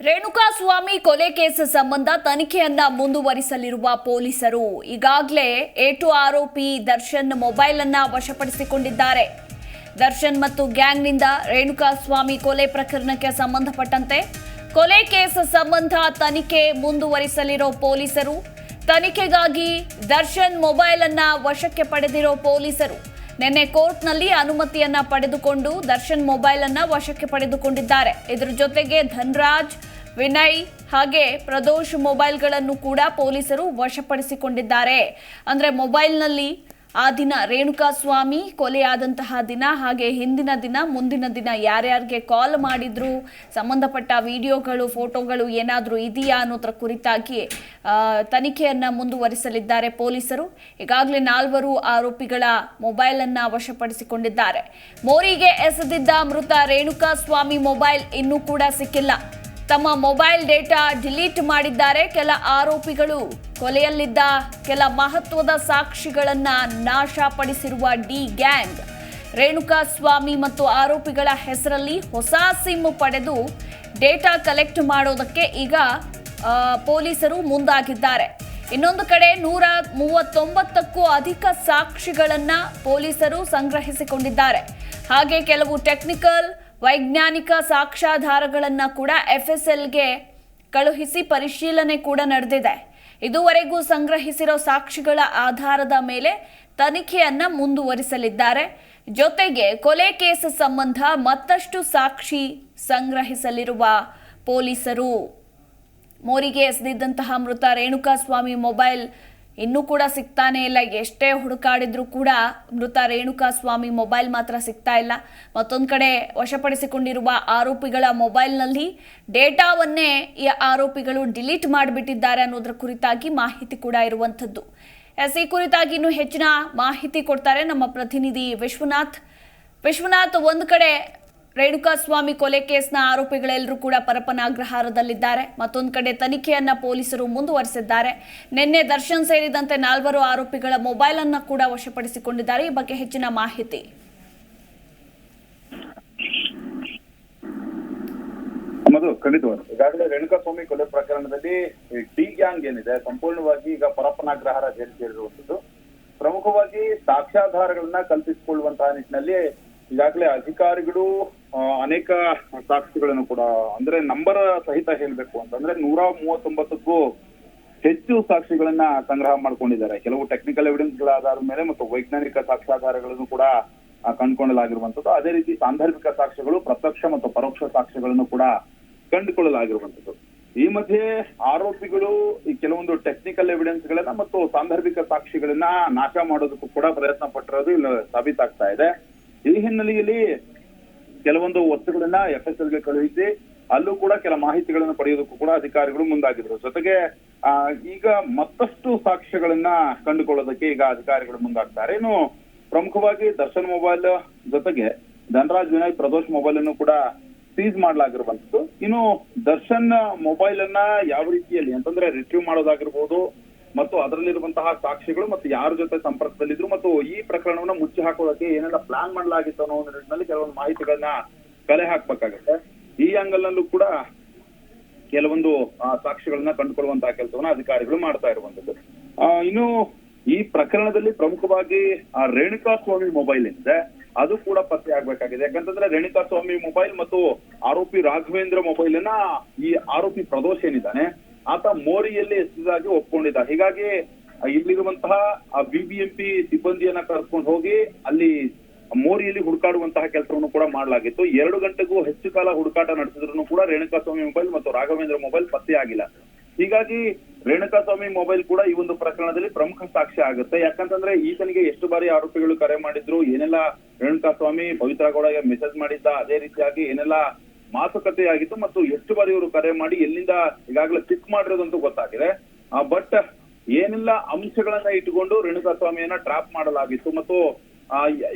ರೇಣುಕಾಸ್ವಾಮಿ ಕೊಲೆ ಕೇಸ್ ಸಂಬಂಧ ತನಿಖೆಯನ್ನ ಮುಂದುವರಿಸಲಿರುವ ಪೊಲೀಸರು. ಈಗಾಗಲೇ ಏಟು ಆರೋಪಿ ದರ್ಶನ್ ಮೊಬೈಲ್ ಅನ್ನ ವಶಪಡಿಸಿಕೊಂಡಿದ್ದಾರೆ. ದರ್ಶನ್ ಮತ್ತು ಗ್ಯಾಂಗ್ನಿಂದ ರೇಣುಕಾಸ್ವಾಮಿ ಕೊಲೆ ಪ್ರಕರಣಕ್ಕೆ ಸಂಬಂಧಪಟ್ಟಂತೆ ಕೊಲೆ ಕೇಸ್ ಸಂಬಂಧ ತನಿಖೆ ಮುಂದುವರಿಸಲಿರೋ ಪೊಲೀಸರು. ತನಿಖೆಗಾಗಿ ದರ್ಶನ್ ಮೊಬೈಲ್ ಅನ್ನ ವಶಕ್ಕೆ ಪಡೆದಿರೋ ಪೊಲೀಸರು. ನಿನ್ನೆ ಕೋರ್ಟ್ನಲ್ಲಿ ಅನುಮತಿಯನ್ನ ಪಡೆದುಕೊಂಡು ದರ್ಶನ್ ಮೊಬೈಲ್ ಅನ್ನ ವಶಕ್ಕೆ ಪಡೆದುಕೊಂಡಿದ್ದಾರೆ. ಇದರ ಜೊತೆಗೆ ಧನ್ರಾಜ್, ವಿನಯ್ ಹಾಗೆ ಪ್ರದೋಷ್ ಮೊಬೈಲ್ಗಳನ್ನು ಕೂಡ ಪೊಲೀಸರು ವಶಪಡಿಸಿಕೊಂಡಿದ್ದಾರೆ. ಅಂದ್ರೆ ಮೊಬೈಲ್ನಲ್ಲಿ ಆ ದಿನ ರೇಣುಕಾ ಸ್ವಾಮಿ ಕೊಲೆಯಾದಂತಹ ದಿನ, ಹಾಗೆ ಹಿಂದಿನ ದಿನ, ಮುಂದಿನ ದಿನ ಯಾರ್ಯಾರಿಗೆ ಕಾಲ್ ಮಾಡಿದ್ರು, ಸಂಬಂಧಪಟ್ಟ ವಿಡಿಯೋಗಳು ಫೋಟೋಗಳು ಏನಾದರೂ ಇದೆಯಾ ಅನ್ನೋದ್ರ ಕುರಿತಾಗಿ ತನಿಖೆಯನ್ನು ಮುಂದುವರಿಸಲಿದ್ದಾರೆ ಪೊಲೀಸರು. ಈಗಾಗಲೇ ನಾಲ್ವರು ಆರೋಪಿಗಳ ಮೊಬೈಲ್ ಅನ್ನ ವಶಪಡಿಸಿಕೊಂಡಿದ್ದಾರೆ. ಮೋರಿಗೆ ಎಸೆದಿದ್ದ ಮೃತ ರೇಣುಕಾ ಸ್ವಾಮಿ ಮೊಬೈಲ್ ಇನ್ನೂ ಕೂಡ ಸಿಕ್ಕಿಲ್ಲ. ತಮ್ಮ ಮೊಬೈಲ್ ಡೇಟಾ ಡಿಲೀಟ್ ಮಾಡಿದ್ದಾರೆ. ಕೆಲ ಆರೋಪಿಗಳು ಕೊಲೆಯಲ್ಲಿದ್ದ ಕೆಲ ಮಹತ್ವದ ಸಾಕ್ಷಿಗಳನ್ನ ನಾಶಪಡಿಸಿರುವ ಡಿ ಗ್ಯಾಂಗ್. ರೇಣುಕಾ ಸ್ವಾಮಿ ಮತ್ತು ಆರೋಪಿಗಳ ಹೆಸರಲ್ಲಿ ಹೊಸ ಸಿಮ್ ಪಡೆದು ಡೇಟಾ ಕಲೆಕ್ಟ್ ಮಾಡೋದಕ್ಕೆ ಈಗ ಪೊಲೀಸರು ಮುಂದಾಗಿದ್ದಾರೆ. ಇನ್ನೊಂದು ಕಡೆ ನೂರ ಮೂವತ್ತೊಂಬತ್ತಕ್ಕೂ ಅಧಿಕ ಸಾಕ್ಷಿಗಳನ್ನು ಪೊಲೀಸರು ಸಂಗ್ರಹಿಸಿಕೊಂಡಿದ್ದಾರೆ. ಹಾಗೆ ಕೆಲವು ಟೆಕ್ನಿಕಲ್ ವೈಜ್ಞಾನಿಕ ಸಾಕ್ಷ್ಯಾಧಾರಗಳನ್ನು ಕೂಡ ಎಫ್ ಎಸ್ ಎಲ್ಗೆ ಕಳುಹಿಸಿ ಪರಿಶೀಲನೆ ಕೂಡ ನಡೆದಿದೆ. ಇದುವರೆಗೂ ಸಂಗ್ರಹಿಸಿರೋ ಸಾಕ್ಷಿಗಳ ಆಧಾರದ ಮೇಲೆ ತನಿಖೆಯನ್ನು ಮುಂದುವರಿಸಲಿದ್ದಾರೆ. ಜೊತೆಗೆ ಕೊಲೆ ಕೇಸ್ ಸಂಬಂಧ ಮತ್ತಷ್ಟು ಸಾಕ್ಷಿ ಸಂಗ್ರಹಿಸಲಿರುವ ಪೊಲೀಸರು. ಮೋರಿಗೆ ಎಸೆದಿದ್ದಂತಹ ಮೃತ ರೇಣುಕಾಸ್ವಾಮಿ ಮೊಬೈಲ್ ಇನ್ನೂ ಕೂಡ ಸಿಗ್ತಾನೇ ಇಲ್ಲ. ಎಷ್ಟೇ ಹುಡುಕಾಡಿದ್ರೂ ಕೂಡ ಮೃತ ರೇಣುಕಾ ಸ್ವಾಮಿ ಮೊಬೈಲ್ ಮಾತ್ರ ಸಿಗ್ತಾ ಇಲ್ಲ. ಮತ್ತೊಂದು ಕಡೆ ವಶಪಡಿಸಿಕೊಂಡಿರುವ ಆರೋಪಿಗಳ ಮೊಬೈಲ್ನಲ್ಲಿ ಡೇಟಾವನ್ನೇ ಈ ಆರೋಪಿಗಳು ಡಿಲೀಟ್ ಮಾಡಿಬಿಟ್ಟಿದ್ದಾರೆ ಅನ್ನೋದ್ರ ಕುರಿತಾಗಿ ಮಾಹಿತಿ ಕೂಡ ಇರುವಂಥದ್ದು. ಎಸ್, ಈ ಕುರಿತಾಗಿ ಇನ್ನೂ ಹೆಚ್ಚಿನ ಮಾಹಿತಿ ಕೊಡ್ತಾರೆ ನಮ್ಮ ಪ್ರತಿನಿಧಿ ವಿಶ್ವನಾಥ್. ವಿಶ್ವನಾಥ್, ಒಂದು ಕಡೆ ರೇಣುಕಾ ಸ್ವಾಮಿ ಕೊಲೆ ಕೇಸ್ನ ಆರೋಪಿಗಳೆಲ್ಲರೂ ಕೂಡ ಪರಪನಾಗ್ರಹಾರದಲ್ಲಿದ್ದಾರೆ. ಮತ್ತೊಂದು ಕಡೆ ತನಿಖೆಯನ್ನ ಪೊಲೀಸರು ಮುಂದುವರೆಸಿದ್ದಾರೆ. ನಿನ್ನೆ ದರ್ಶನ್ ಸೇರಿದಂತೆ ನಾಲ್ವರು ಆರೋಪಿಗಳ ಮೊಬೈಲ್ ಅನ್ನ ಕೂಡ ವಶಪಡಿಸಿಕೊಂಡಿದ್ದಾರೆ. ಈ ಬಗ್ಗೆ ಹೆಚ್ಚಿನ ಮಾಹಿತಿ. ಮಧು ರೇಣುಕಾ ಈಗಾಗಲೇ ರೇಣುಕಾಸ್ವಾಮಿ ಕೊಲೆ ಪ್ರಕರಣದಲ್ಲಿ ಡಿ ಗ್ಯಾಂಗ್ ಏನಿದೆ, ಸಂಪೂರ್ಣವಾಗಿ ಈಗ ಪರಪ್ಪನಾಗ್ರಹಾರ ಜೈಲು ಪ್ರಮುಖವಾಗಿ ಸಾಕ್ಷ್ಯಾಧಾರಗಳನ್ನ ಕಲ್ಪಿಸಿಕೊಳ್ಳುವಂತಹ ನಿಟ್ಟಿನಲ್ಲಿ ಈಗಾಗಲೇ ಅಧಿಕಾರಿಗಳು ಅನೇಕ ಸಾಕ್ಷಿಗಳನ್ನು ಕೂಡ, ಅಂದ್ರೆ ನಂಬರ್ ಸಹಿತ ಹೇಳ್ಬೇಕು ಅಂತಂದ್ರೆ ನೂರ ಮೂವತ್ತೊಂಬತ್ತಕ್ಕೂ ಹೆಚ್ಚು ಸಾಕ್ಷಿಗಳನ್ನ ಸಂಗ್ರಹ ಮಾಡ್ಕೊಂಡಿದ್ದಾರೆ. ಕೆಲವು ಟೆಕ್ನಿಕಲ್ ಎವಿಡೆನ್ಸ್ಗಳ ಆಧಾರದ ಮೇಲೆ ಮತ್ತು ವೈಜ್ಞಾನಿಕ ಸಾಕ್ಷ್ಯಾಧಾರಗಳನ್ನು ಕೂಡ ಕಂಡುಕೊಳ್ಳಲಾಗಿರುವಂತದ್ದು ಅದೇ ರೀತಿ ಸಾಂದರ್ಭಿಕ ಸಾಕ್ಷ್ಯಗಳು, ಪ್ರತ್ಯಕ್ಷ ಮತ್ತು ಪರೋಕ್ಷ ಸಾಕ್ಷ್ಯಗಳನ್ನು ಕೂಡ ಕಂಡುಕೊಳ್ಳಲಾಗಿರುವಂತದ್ದು ಈ ಮಧ್ಯೆ ಆರೋಪಿಗಳು ಈ ಕೆಲವೊಂದು ಟೆಕ್ನಿಕಲ್ ಎವಿಡೆನ್ಸ್ ಗಳನ್ನ ಮತ್ತು ಸಾಂದರ್ಭಿಕ ಸಾಕ್ಷಿಗಳನ್ನ ನಾಶ ಮಾಡೋದಕ್ಕೂ ಕೂಡ ಪ್ರಯತ್ನ ಪಟ್ಟಿರೋದು ಇಲ್ಲಿ ಸಾಬೀತಾಗ್ತಾ ಇದೆ. ಈ ಹಿನ್ನೆಲೆಯಲ್ಲಿ ಕೆಲವೊಂದು ವಸ್ತುಗಳನ್ನ ಎಫ್ ಎಸ್ಗೆ ಕಳುಹಿಸಿ ಅಲ್ಲೂ ಕೂಡ ಕೆಲ ಮಾಹಿತಿಗಳನ್ನು ಪಡೆಯೋದಕ್ಕೂ ಕೂಡ ಅಧಿಕಾರಿಗಳು ಮುಂದಾಗಿದ್ರು. ಜೊತೆಗೆ ಆ, ಈಗ ಮತ್ತಷ್ಟು ಸಾಕ್ಷ್ಯಗಳನ್ನ ಕಂಡುಕೊಳ್ಳೋದಕ್ಕೆ ಈಗ ಅಧಿಕಾರಿಗಳು ಮುಂದಾಗ್ತಾರೆ. ಇನ್ನು ಪ್ರಮುಖವಾಗಿ ದರ್ಶನ್ ಮೊಬೈಲ್ ಜೊತೆಗೆ ಧನರಾಜ್ ವಿನಯ್ ಪ್ರದೋಷ್ ಮೊಬೈಲ್ ಅನ್ನು ಕೂಡ ಸೀಸ್ ಮಾಡಲಾಗಿರುವಂತದ್ದು. ಇನ್ನು ದರ್ಶನ್ ಮೊಬೈಲ್ ಅನ್ನ ಯಾವ ರೀತಿಯಲ್ಲಿ ಅಂತಂದ್ರೆ ರಿಟ್ರೀವ್ ಮಾಡೋದಾಗಿರ್ಬೋದು ಮತ್ತು ಅದರಲ್ಲಿರುವಂತಹ ಸಾಕ್ಷಿಗಳು ಮತ್ತು ಯಾರ ಜೊತೆ ಸಂಪರ್ಕದಲ್ಲಿದ್ರು ಮತ್ತು ಈ ಪ್ರಕರಣವನ್ನ ಮುಚ್ಚಿ ಹಾಕೋದಕ್ಕೆ ಏನೆಲ್ಲ ಪ್ಲಾನ್ ಮಾಡಲಾಗಿತ್ತು ಅನ್ನೋ ಒಂದು ನಿಟ್ಟಿನಲ್ಲಿ ಕೆಲವೊಂದು ಮಾಹಿತಿಗಳನ್ನ ಕಲೆ ಹಾಕ್ಬೇಕಾಗತ್ತೆ. ಈ ಆಂಗಲ್ ನಲ್ಲೂ ಕೂಡ ಕೆಲವೊಂದು ಸಾಕ್ಷಿಗಳನ್ನ ಕಂಡುಕೊಳ್ಳುವಂತಹ ಕೆಲಸವನ್ನ ಅಧಿಕಾರಿಗಳು ಮಾಡ್ತಾ ಇರುವಂತದ್ದು ಆ, ಇನ್ನು ಈ ಪ್ರಕರಣದಲ್ಲಿ ಪ್ರಮುಖವಾಗಿ ರೇಣುಕಾ ಸ್ವಾಮಿ ಮೊಬೈಲ್ ಏನಿದೆ ಅದು ಕೂಡ ಪತ್ತೆ ಆಗ್ಬೇಕಾಗಿದೆ. ಯಾಕಂತಂದ್ರೆ ರೇಣುಕಾ ಸ್ವಾಮಿ ಮೊಬೈಲ್ ಮತ್ತು ಆರೋಪಿ ರಾಘವೇಂದ್ರ ಮೊಬೈಲ್ ಅನ್ನ ಈ ಆರೋಪಿ ಪ್ರದೋಷ್ ಏನಿದ್ದಾನೆ ಆತ ಮೋರಿಯಲ್ಲಿ ಎಸೆದಾಗಿ ಒಪ್ಕೊಂಡಿದ್ದ. ಹೀಗಾಗಿ, ಇಲ್ಲಿರುವಂತಹ ಬಿಬಿಎಂಪಿ ಸಿಬ್ಬಂದಿಯನ್ನ ಕರ್ಕೊಂಡು ಹೋಗಿ ಅಲ್ಲಿ ಮೋರಿಯಲ್ಲಿ ಹುಡುಕಾಡುವಂತಹ ಕೆಲಸವನ್ನು ಕೂಡ ಮಾಡಲಾಗಿತ್ತು. ಎರಡು ಗಂಟೆಗೂ ಹೆಚ್ಚು ಕಾಲ ಹುಡುಕಾಟ ನಡೆಸಿದ್ರು ಕೂಡ ರೇಣುಕಾಸ್ವಾಮಿ ಮೊಬೈಲ್ ಮತ್ತು ರಾಘವೇಂದ್ರ ಮೊಬೈಲ್ ಪತ್ತೆಯಾಗಿಲ್ಲ ಹೀಗಾಗಿ, ರೇಣುಕಾಸ್ವಾಮಿ ಮೊಬೈಲ್ ಕೂಡ ಈ ಒಂದು ಪ್ರಕರಣದಲ್ಲಿ ಪ್ರಮುಖ ಸಾಕ್ಷ್ಯ ಆಗುತ್ತೆ. ಯಾಕಂತಂದ್ರೆ ಈತನಿಗೆ ಎಷ್ಟು ಬಾರಿ ಆರೋಪಿಗಳು ಕರೆ ಮಾಡಿದ್ರು, ಏನೆಲ್ಲ ರೇಣುಕಾಸ್ವಾಮಿ ಪವಿತ್ರ ಗೌಡಗೆ ಮೆಸೇಜ್ ಮಾಡಿದ್ದ, ಅದೇ ರೀತಿಯಾಗಿ ಏನೆಲ್ಲ ಮಾತುಕತೆ ಆಗಿತ್ತು ಮತ್ತು ಎಷ್ಟು ಬಾರಿ ಇವರು ಕರೆ ಮಾಡಿ ಎಲ್ಲಿಂದ ಈಗಾಗಲೇ ಪಿಕ್ ಮಾಡಿರೋದಂತೂ ಗೊತ್ತಾಗಿದೆ. ಬಟ್ ಏನೆಲ್ಲ, ಅಂಶಗಳನ್ನ ಇಟ್ಟುಕೊಂಡು ರೇಣುಕಾಸ್ವಾಮಿಯನ್ನ ಟ್ರಾಪ್ ಮಾಡಲಾಗಿತ್ತು ಮತ್ತು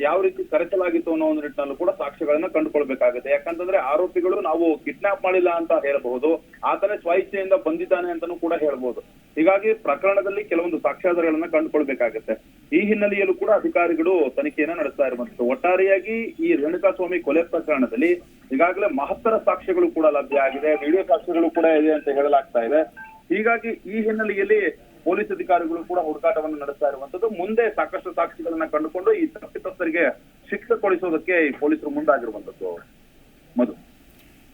ಯಾವ ರೀತಿ ಕರೆಸಲಾಗಿತ್ತು ಅನ್ನೋ ಒಂದು ನಿಟ್ಟಿನಲ್ಲೂ ಕೂಡ ಸಾಕ್ಷ್ಯಗಳನ್ನ ಕಂಡುಕೊಳ್ಬೇಕಾಗುತ್ತೆ. ಯಾಕಂತಂದ್ರೆ ಆರೋಪಿಗಳು ನಾವು ಕಿಡ್ನಾಪ್ ಮಾಡಿಲ್ಲ ಅಂತ ಹೇಳಬಹುದು, ಆತನೇ ಸ್ವಇಚ್ಛೆಯಿಂದ ಬಂದಿದ್ದಾನೆ ಅಂತಾನೂ ಕೂಡ ಹೇಳ್ಬಹುದು. ಹೀಗಾಗಿ ಪ್ರಕರಣದಲ್ಲಿ ಕೆಲವೊಂದು ಸಾಕ್ಷ್ಯಾಧಾರಗಳನ್ನ ಕಂಡುಕೊಳ್ಬೇಕಾಗುತ್ತೆ. ಈ ಹಿನ್ನೆಲೆಯಲ್ಲೂ ಕೂಡ ಅಧಿಕಾರಿಗಳು ತನಿಖೆಯನ್ನ ನಡೆಸ್ತಾ ಇರುವಂತದ್ದು ಒಟ್ಟಾರೆಯಾಗಿ ಈ ರೇಣುಕಾಸ್ವಾಮಿ ಕೊಲೆ ಪ್ರಕರಣದಲ್ಲಿ ಈಗಾಗಲೇ ಮಹತ್ತರ ಸಾಕ್ಷ್ಯಗಳು ಕೂಡ ಲಭ್ಯ ಆಗಿದೆ, ವಿಡಿಯೋ ಸಾಕ್ಷ್ಯಗಳು ಕೂಡ ಇದೆ ಅಂತ ಹೇಳಲಾಗ್ತಾ ಇದೆ. ಹೀಗಾಗಿ ಈ ಹಿನ್ನೆಲೆಯಲ್ಲಿ ಪೊಲೀಸ್ ಅಧಿಕಾರಿಗಳು ಕೂಡ ಹುಡುಕಾಟವನ್ನು ನಡೆಸ್ತಾ ಇರುವಂತದ್ದು ಮುಂದೆ ಸಾಕಷ್ಟು ಸಾಕ್ಷಿಗಳನ್ನ ಕಂಡುಕೊಂಡು ಈ ತಪ್ಪಿತಸ್ಥರಿಗೆ ಶಿಕ್ಷೆ ಕೊಡಿಸೋದಕ್ಕೆ ಈ ಪೊಲೀಸರು ಮುಂದಾಗಿರುವಂತದ್ದು Madhu.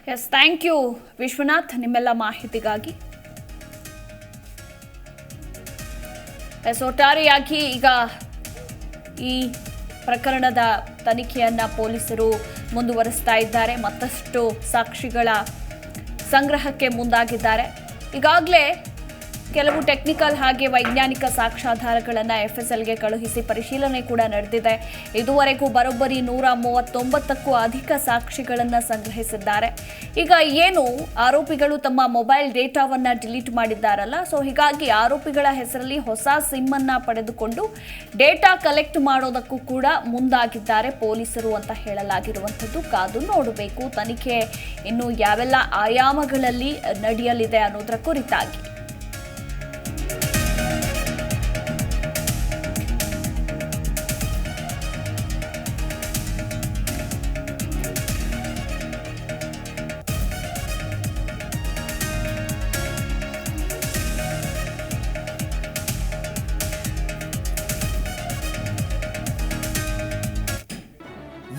Yes thank you Vishwanath, ನಿಮ್ಮೆಲ್ಲ ಮಾಹಿತಿಗಾಗಿ. ಎಸ್ ಒಟ್ಟಾರೆಯಾಗಿ ಈಗ ಈ ಪ್ರಕರಣದ ತನಿಖೆಯನ್ನು ಪೊಲೀಸರು ಮುಂದುವರಿಸ್ತಾ ಇದ್ದಾರೆ. ಮತ್ತಷ್ಟು ಸಾಕ್ಷಿಗಳ ಸಂಗ್ರಹಕ್ಕೆ ಮುಂದಾಗಿದ್ದಾರೆ. ಈಗಾಗಲೇ ಕೆಲವು ಟೆಕ್ನಿಕಲ್ ಹಾಗೆ ವೈಜ್ಞಾನಿಕ ಸಾಕ್ಷ್ಯಾಧಾರಗಳನ್ನು ಎಫ್ಎಸ್ಎಲ್ಗೆ ಕಳುಹಿಸಿ ಪರಿಶೀಲನೆ ಕೂಡ ನಡೆದಿದೆ. ಇದುವರೆಗೂ ಬರೋಬ್ಬರಿ ನೂರ ಮೂವತ್ತೊಂಬತ್ತಕ್ಕೂ ಅಧಿಕ ಸಾಕ್ಷಿಗಳನ್ನು ಸಂಗ್ರಹಿಸಿದ್ದಾರೆ. ಈಗ ಏನು ಆರೋಪಿಗಳು ತಮ್ಮ ಮೊಬೈಲ್ ಡೇಟಾವನ್ನು ಡಿಲೀಟ್ ಮಾಡಿದ್ದಾರಲ್ಲ, ಸೊ ಹೀಗಾಗಿ ಆರೋಪಿಗಳ ಹೆಸರಲ್ಲಿ ಹೊಸ ಸಿಮ್ ಅನ್ನ ಪಡೆದುಕೊಂಡು ಡೇಟಾ ಕಲೆಕ್ಟ್ ಮಾಡೋದಕ್ಕೂ ಕೂಡ ಮುಂದಾಗಿದ್ದಾರೆ ಪೊಲೀಸರು ಅಂತ ಹೇಳಲಾಗಿರುವಂಥದ್ದು. ಕಾದು ನೋಡಬೇಕು, ತನಿಖೆ ಇನ್ನು ಯಾವೆಲ್ಲ ಆಯಾಮಗಳಲ್ಲಿ ನಡೆಯಲಿದೆ ಅನ್ನೋದರ ಕುರಿತಾಗಿ.